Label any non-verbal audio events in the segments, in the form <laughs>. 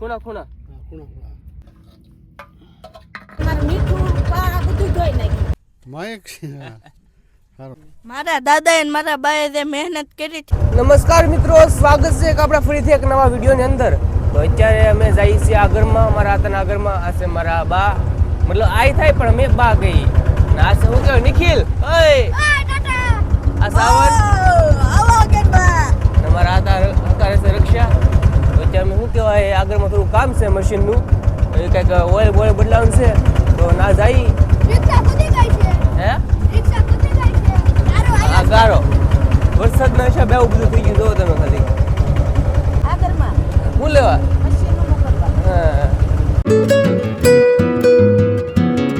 ખૂણા ખૂણા ખૂણા ખૂણા મારું દાદા ને મારા બાએ જે મહેનત કરી છે. નમસ્કાર મિત્રો સ્વાગત છે એક આપણા ફરીથી એક નવા વિડીયોની અંદર. તો અત્યારે અમે જઈએ છીએ આગળમાં મારા હાથના આગળમાં આ છે મારા બા. મતલબ આઈ થાય પણ અમે બા ગઈ ના છે હું કહેવાય નિખિલ? ઓય! આ સાવન હાથા કહેવાય આગળમાં થોડું કામ છે મશીનનું એ કંઈક ઓઇલ બોઇલ બદલાવાનું છે. તો ના જાય. હે? હા ગારો. વરસાદના હિસાબે આવું બધું થઈ ગયું જોવો તમે ખાલી. હું લેવા? હા.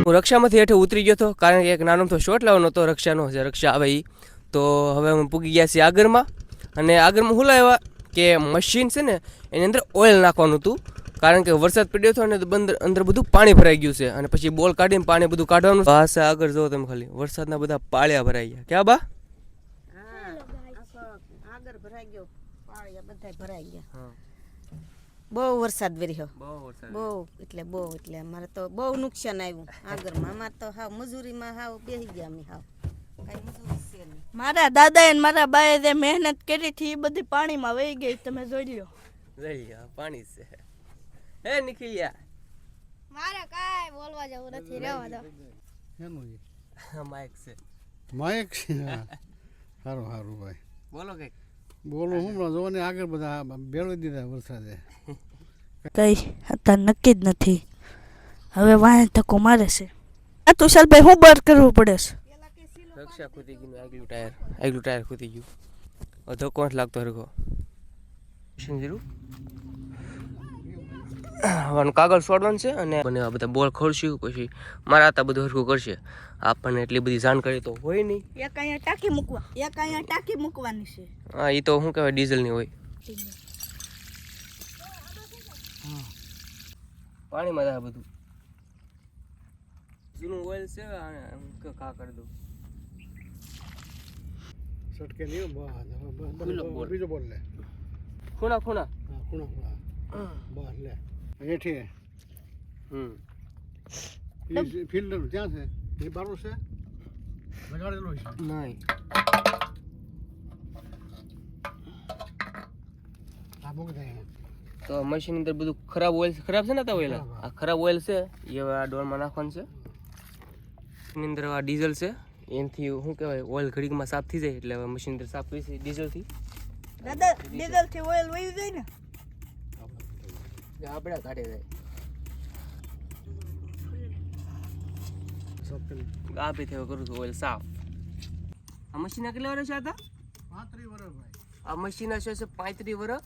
હું રક્ષામાંથી હેઠે ઉતરી ગયો હતો કારણ કે એક નાનો તો શોટ લાવવાનો હતો રક્ષાનો જે રક્ષા આવે એ તો હવે અમે પૂગી ગયા છીએ આગળમાં. અને આગળમાં શું લાવ્યા? કે મશીન છે ને એની અંદર ઓઇલ નાખવાનું હતું. કારણ કે વરસાદ પડ્યો હતો અને બંદર અંદર બધું પાણી ભરાઈ ગયું છે. અને પછી બોલ કાઢીને પાણી બધું કાઢવાનું પાસે આગળ જો તમે ખાલી. વરસાદના બધા પાળ્યા ભરાઈ ગયા. ક્યાં બા? બહુ વરસાદ વર્યો બહુ વરસાદ. બહુ એટલે બહુ એટલે અમારે તો બહુ નુકસાન આવ્યું. આગળમાં અમારે તો હાવ મજૂરીમાં હાવ બેસી ગયા અમે હાવ. મારા દાદાએ એ મારા બાએ જે મહેનત કરી હતી એ બધી પાણીમાં વહી ગઈ. તમે જોઈ લો જોઈ ગયા પાણી છે. હે નિખિલિયા. મારે કાંઈ બોલવા જવું નથી રહેવા દો. હેનું ઈ. માઈક છે. માયક છે? સારું સારું ભાઈ. બોલો કંઈક. બોલો હું હમણાં ને આગળ બધા બેળવી દીધા વરસાદે. કઈ અત્યારે નક્કી જ નથી. હવે વાંહે ધક્કો મારે છે. આ તુષારભાઈ હું બર કરવું પડે છે. રક્ષા ખૂતી ગયું આગલું ટાયર. આગલું ટાયર ખૂતી ગયું. અધો કોણ લાગતો હરખો સમજ્યું હવાનું કાગળ છોડવાનું છે અને મને આ બધા બોલ ખોલશું પછી મારા હાથા બધું હરખું કરશે. આપણને એટલી બધી જાણકારી તો હોય નહીં. એક અહીંયા ટાંકી મૂકવા એક અહીંયા ટાંકી મૂકવાની છે. હા એ તો શું કહેવાય ડીઝલની હોય. પાણીમાં જાય બધું. જૂનું ઓઇલ છે અને કા કરી દઉં. સટકે નહીં બસ હવે બસ, બસ, ખુલ્લો બસ, બોલ. બીજો બોલ લે ખૂણા ખૂણા હા ખૂણા ખૂણા બસ લે હેઠી હમ ઈ ફિલ્ડર ક્યાં છે એ બારું છે લગાડેલું છે નહીં આ મૂકી દે તો મશીન અંદર બધું ખરાબ ઓઇલ ખરાબ છે ને તા ઓઇલ હા. આ ખરાબ ઓઇલ છે એ હવે આ ડોરમાં નાખવાનું છે એની અંદર આ ડીઝલ છે એનાથી શું કહેવાય ઓઇલ ઘડીકમાં સાફ થઈ જાય એટલે હવે મશીન અંદર સાફ કરી છે ડીઝલથી દાદા ડીઝલથી ઓઇલ વહી જાય ને? આપણે કાઢે જાય આપી થયો કરું છું ઓઇલ સાફ. આ મશીન કેટલા વર્ષ હતા? પાંત્રીસ વર્ષ ભાઈ. આ મશીન હશે છે પાંત્રીસ વર્ષ.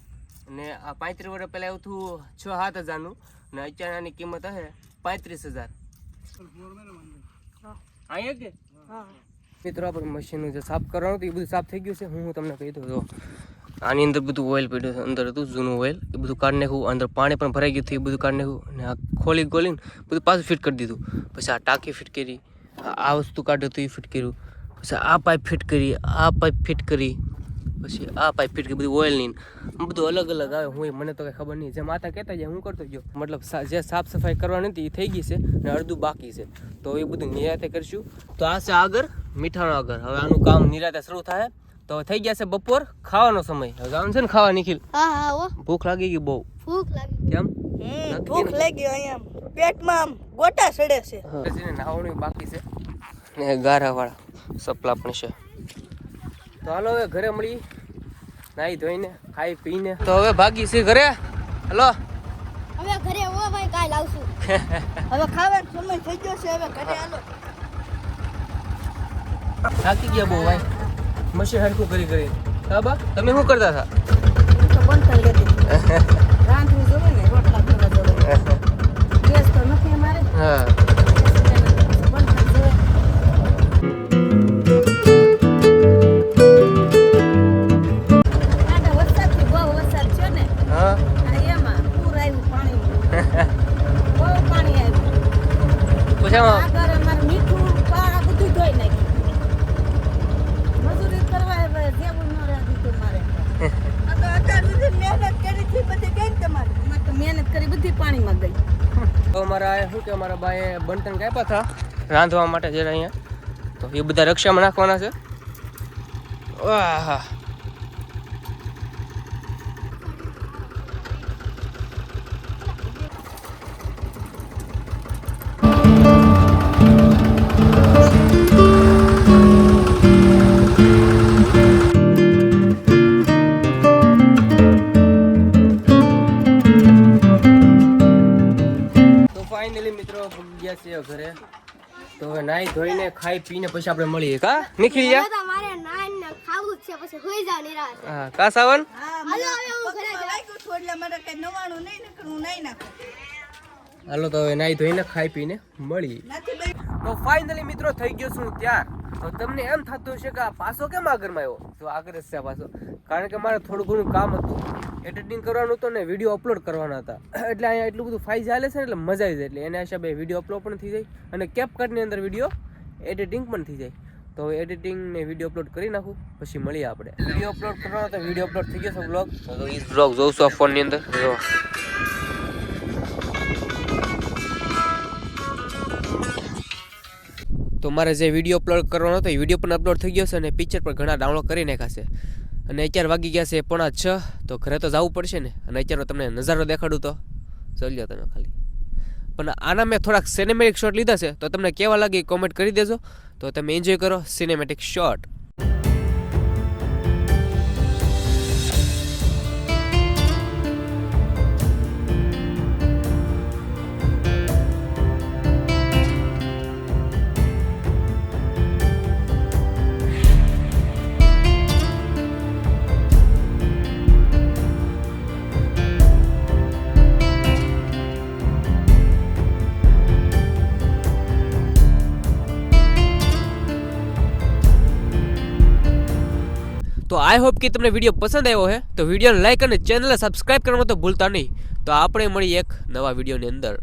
અને આ પાંત્રીસ વર્ષ પહેલાં આવ્યું હતું છ સાત હજારનું. અને અત્યારે આની કિંમત હશે પાંત્રીસ હજાર. અહીંયા કે? મિત્રો આપણું મશીનનું જે સાફ કરવાનું હતું, એ બધું સાફ થઈ ગયું છે. હું તમને કહી દઉં તો આની અંદર બધું ઓઇલ પડ્યું અંદર હતું જૂનું ઓઇલ એ બધું કાઢી નાખ્યું અંદર પાણી પણ ભરાઈ ગયું હતું, એ બધું કાઢી નાખ્યું અને આ ખોલી ખોલીને બધું પાછું ફિટ કરી દીધું. પછી આ ટાંકી ફિટ કરી, આ વસ્તુ કાઢ્યું હતું, એ ફિટ કર્યું. પછી આ પાઇપ ફિટ કરી, આ પાઇપ ફિટ કરી પછી આ પાઇપ ફિટ બધું ઓઇલની નહીં બધું અલગ અલગ આવે હું મને તો કંઈ ખબર નહીં. જે માતા કહેતા જાય હું કરતો ગયો. મતલબ જે સાફ સફાઈ કરવાની હતી એ થઈ ગઈ છે અને અડધું બાકી છે. તો એ બધું નિરાતે કરશું. તો આ છે આગળ મીઠાનો આગળ. હવે આનું કામ નિરાતે શરૂ થાય. તો થઈ ગયા છે બપોર ખાવાનો સમય. હવે આમ છે ને ખાવા નિખિલ ભૂખ લાગી ગઈ બહુ. ભૂખ લાગી કેમ? ભૂખ લાગી અહીંયા પેટમાં આમ ગોટા સડે છે. પછી નાહવાનું બાકી છે. ને ગારાવાળા સપલા પણ છે. તો હાલો હવે ઘરે મળી નાહી ધોઈને ખાઈ પીને. તો હવે ભાગી છે ઘરે. હલો. હવે ઘરે ઓ ભાઈ કાલ આવશું. હવે ખાવાનો સમય થઈ ગયો છે હવે ઘરે હાલો. થાકી ગયા બહુ ભાઈ. મશીન હરખું કરી કરી. હા બા તમે શું કરતા હતા? તો બંધ કરી લેતી રાંધવું જોવે ને રોટલા કરવા જોવે <laughs> ગેસ તો નથી અમારે. હા. અમારા આ શું કે અમારા બાએ બનતન કાપ્યા હતા રાંધવા માટે જરા અહીંયા. તો એ બધા રક્ષામાં નાખવાના છે. આહા છીએ ઘરે. તો હવે નાઈ ધોઈને ખાઈ પીને પછી આપણે મળીએ. કા? નીકળી જા. તો મારે ને ખાવું છે પછી હોઈ જાવ નિરાશ. હા કા સાવન? હાલો હવે હું ઘરે જાઉં. છું એટલે મારે કઈ નવાણું નહીં નીકળવું નહીં નાખું. હાલો તો હવે નાઈ ધોઈને ખાઈ પીને મળીએ. તો ફાઇનલી મિત્રો થઈ ગયો છું ત્યાં તો તમને એમ થતું હશે કે આ પાસો કેમ આગળમાં આવ્યો? તો આગળ જ છે પાછો. કારણ કે મારે થોડું ઘણું કામ હતું. એડિટિંગ કરવાનું હતું ને વીડિયો અપલોડ કરવાના હતા. એટલે અહીંયા એટલું બધું ફાઈ ચાલે છે ને એટલે મજા આવી જાય. એટલે એના હિસાબે વીડિયો અપલોડ પણ થઈ જાય અને કેપકટની અંદર વીડિયો એડિટિંગ પણ થઈ જાય. તો હવે એડિટિંગ ને વીડિયો અપલોડ કરી નાખું, પછી મળીએ આપણે. વીડિયો અપલોડ કરવાનો તો વીડિયો અપલોડ થઈ ગયો છે બ્લોગ તો એ બ્લોગ જોઉં છું આ ફોનની અંદર. તો મારે જે વીડિયો અપલોડ કરવાનો હતો, એ વીડિયો પણ અપલોડ થઈ ગયો છે અને પિક્ચર પણ ઘણા ડાઉનલોડ કરી નાખ્યા છે. અને અત્યારે વાગી ગયા છે પોણા છ, તો ઘરે તો જવું પડશે ને. અને અત્યારે તમને નજારો દેખાડું તો. ચાલ્યો તમે ખાલી. પણ આના મેં થોડાક સિનેમેટિક શોટ લીધા છે, તો તમને કેવા લાગે કોમેન્ટ કરી દેજો. તો તમે એન્જોય કરો સિનેમેટિક શોટ તો આઈ હોપ કે તમને વીડિયો પસંદ આવ્યો છે તો વિડીયોને લાઇક અને ચેનલને સબસ્ક્રાઇબ કરવામાં તો ભૂલતા નહીં. તો આપણે મળીએ એક નવા વિડીયોની અંદર.